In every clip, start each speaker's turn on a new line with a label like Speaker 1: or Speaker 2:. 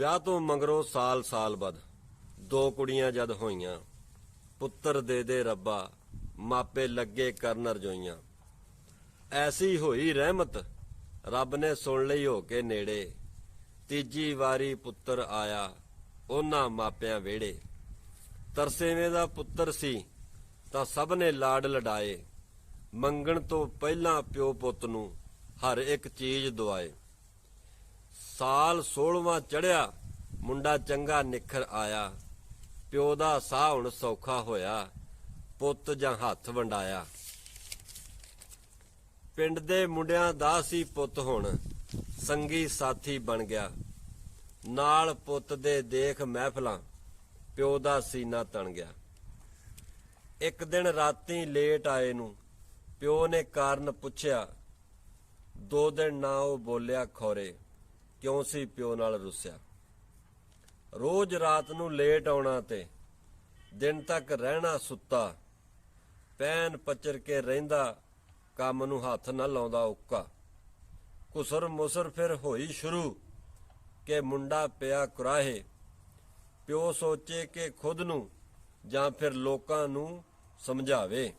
Speaker 1: ਵਿਆਹ ਤੋਂ ਮੰਗਰੋ ਸਾਲ-ਸਾਲ ਬਾਅਦ ਦੋ ਕੁੜੀਆਂ ਜਦ ਹੋਈਆਂ, ਪੁੱਤਰ ਦੇ ਦੇ ਰੱਬਾ, ਮਾਪੇ ਲੱਗੇ ਕਰਨ ਰਜੋਈਆਂ। ਐਸੀ ਹੋਈ ਰਹਿਮਤ, ਰੱਬ ਨੇ ਸੁਣ ਲਈ ਹੋ ਕੇ ਨੇੜੇ। ਤੀਜੀ ਵਾਰੀ ਪੁੱਤਰ ਆਇਆ, ਉਹਨਾਂ ਮਾਪਿਆਂ ਵਿਹੜੇ। ਤਰਸੇਵੇਂ ਦਾ ਪੁੱਤਰ ਸੀ, ਤਾਂ ਸਭ ਨੇ ਲਾਡ ਲਡਾਏ ਮੰਗਣ ਤੋਂ ਪਹਿਲਾਂ ਪਿਓ ਪੁੱਤ ਨੂੰ ਹਰ ਇੱਕ ਚੀਜ਼ ਦਵਾਏ। ਸਾਲ 16ਵਾਂ ਚੜਿਆ ਮੁੰਡਾ ਚੰਗਾ ਨਿਖਰ ਆਇਆ। ਪਿਓ ਦਾ ਸਾਹ ਹੁਣ ਸੌਖਾ ਹੋਇਆ, ਪੁੱਤ ਜਾਂ ਹੱਥ ਵੰਡਾਇਆ। ਪਿੰਡ ਦੇ ਮੁੰਡਿਆਂ ਦਾ ਸੀ ਪੁੱਤ ਹੁਣ, ਸੰਗੀ ਸਾਥੀ ਬਣ ਗਿਆ। ਨਾਲ ਪੁੱਤ ਦੇ ਦੇਖ ਮਹਿਫਲਾਂ, ਪਿਓ ਦਾ ਸੀਨਾ ਤਣ ਗਿਆ। ਇੱਕ ਦਿਨ ਰਾਤੀ ਲੇਟ ਆਏ ਨੂੰ, ਪਿਓ ਨੇ ਕਾਰਨ ਪੁੱਛਿਆ, ਦੋ ਦਿਨ ਨਾ ਉਹ ਬੋਲਿਆ ਖੋਰੇ। ਕਿਉਂ ਸੀ ਪਿਓ ਨਾਲ ਰੁੱਸਿਆ? ਰੋਜ਼ ਰਾਤ ਨੂੰ ਲੇਟ ਆਉਣਾ ਤੇ ਦਿਨ ਤੱਕ ਰਹਿਣਾ ਸੁੱਤਾ ਪੈਨ ਪਚਰ ਕੇ ਰਹਿੰਦਾ, ਕੰਮ ਨੂੰ ਹੱਥ ਨਾ ਲਾਉਂਦਾ ਉੱਕਾ। ਕੁਸਰ ਮੁਸਰ ਫਿਰ ਹੋਈ ਸ਼ੁਰੂ ਕਿ ਮੁੰਡਾ ਪਿਆ ਕੁਰਾਹੇ। ਪਿਓ ਸੋਚੇ ਕਿ ਖੁਦ ਨੂੰ ਜਾਂ ਫਿਰ ਲੋਕਾਂ ਨੂੰ ਸਮਝਾਵੇ।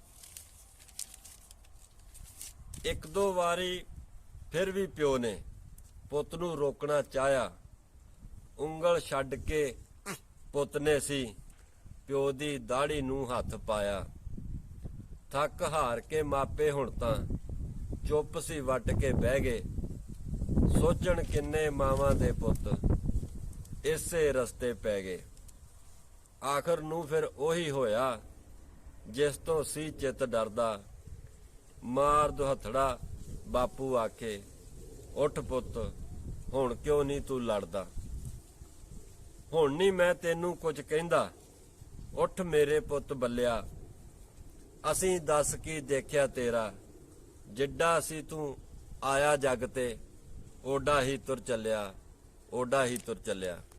Speaker 1: ਇੱਕ ਦੋ ਵਾਰੀ ਫਿਰ ਵੀ ਪਿਓ ਨੇ ਪੁੱਤ ਨੂੰ ਰੋਕਣਾ ਚਾਹਿਆ। ਉਂਗਲ ਛੱਡ ਕੇ ਪੁੱਤ ਨੇ ਸੀ ਪਿਓ ਦੀ ਦਾੜੀ ਨੂੰ ਹੱਥ ਪਾਇਆ। ਥੱਕ ਹਾਰ ਕੇ ਮਾਪੇ ਹੁਣ ਤਾਂ ਚੁੱਪ ਸੀ, ਵੱਟ ਕੇ ਬਹਿ ਗਏ। ਸੋਚਣ ਕਿੰਨੇ ਮਾਵਾਂ ਦੇ ਪੁੱਤ ਇਸੇ ਰਸਤੇ ਪੈ ਗਏ। ਆਖਰ ਨੂੰ ਫਿਰ ਉਹੀ ਹੋਇਆ ਜਿਸ ਤੋਂ ਸੀ ਚਿੱਤ ਡਰਦਾ। ਮਾਰ ਦੁਹੱਥੜਾ ਬਾਪੂ ਆਖੇ ਉੱਠ ਪੁੱਤ, ਹੁਣ ਕਿਉਂ ਨਹੀਂ ਤੂੰ ਲੜਦਾ? ਹੁਣ ਨਹੀਂ ਮੈਂ ਤੈਨੂੰ ਕੁਝ ਕਹਿੰਦਾ। ਉੱਠ ਮੇਰੇ ਪੁੱਤ ਬੱਲਿਆ, ਅਸੀਂ ਦੱਸ ਕੀ ਦੇਖਿਆ ਤੇਰਾ? ਜਿੱਡਾ ਸੀ ਤੂੰ ਆਇਆ ਜੱਗ ਤੇ, ਓਡਾ ਹੀ ਤੁਰ ਚੱਲਿਆ, ਓਡਾ ਹੀ ਤੁਰ ਚੱਲਿਆ।